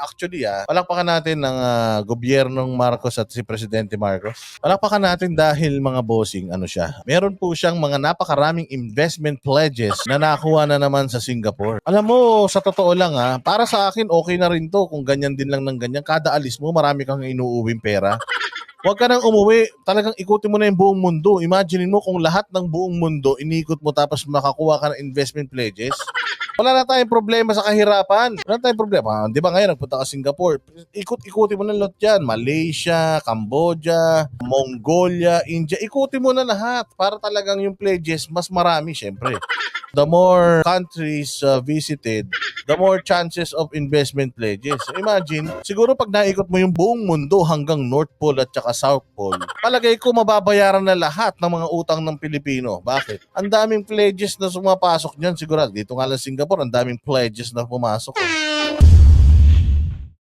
Actually, ah, palakpakan natin ng ah, gobyernong Marcos at si Presidente Marcos. Palakpakan natin dahil mga bossing, ano siya, meron po siyang mga napakaraming investment pledges na nakuha na naman sa Singapore. Alam mo, sa totoo lang ah, para sa akin okay na rin to kung ganyan din lang ng ganyan. Kada alis mo, marami kang inuuwing pera. Huwag ka nang umuwi. Talagang ikutin mo na yung buong mundo. Imagine mo kung lahat ng buong mundo inikot mo tapos makakuha ka ng investment pledges. Wala na tayong problema sa kahirapan. Wala na tayong problema. Ah, Di ba ngayon, nagpunta ka Singapore. Ikot-ikutin mo na lahat yan. Malaysia, Cambodia, Mongolia, India. Ikutin mo na lahat para talagang yung pledges mas marami, syempre. The more countries uh, visited, the more chances of investment pledges. Imagine, siguro pag naikot mo yung buong mundo hanggang North Pole at saka South Pole, palagay ko mababayaran na lahat ng mga utang ng Pilipino. Bakit? Ang daming pledges na sumapasok dyan. Siguro, dito nga lang Singapore, ang daming pledges na pumasok. eh.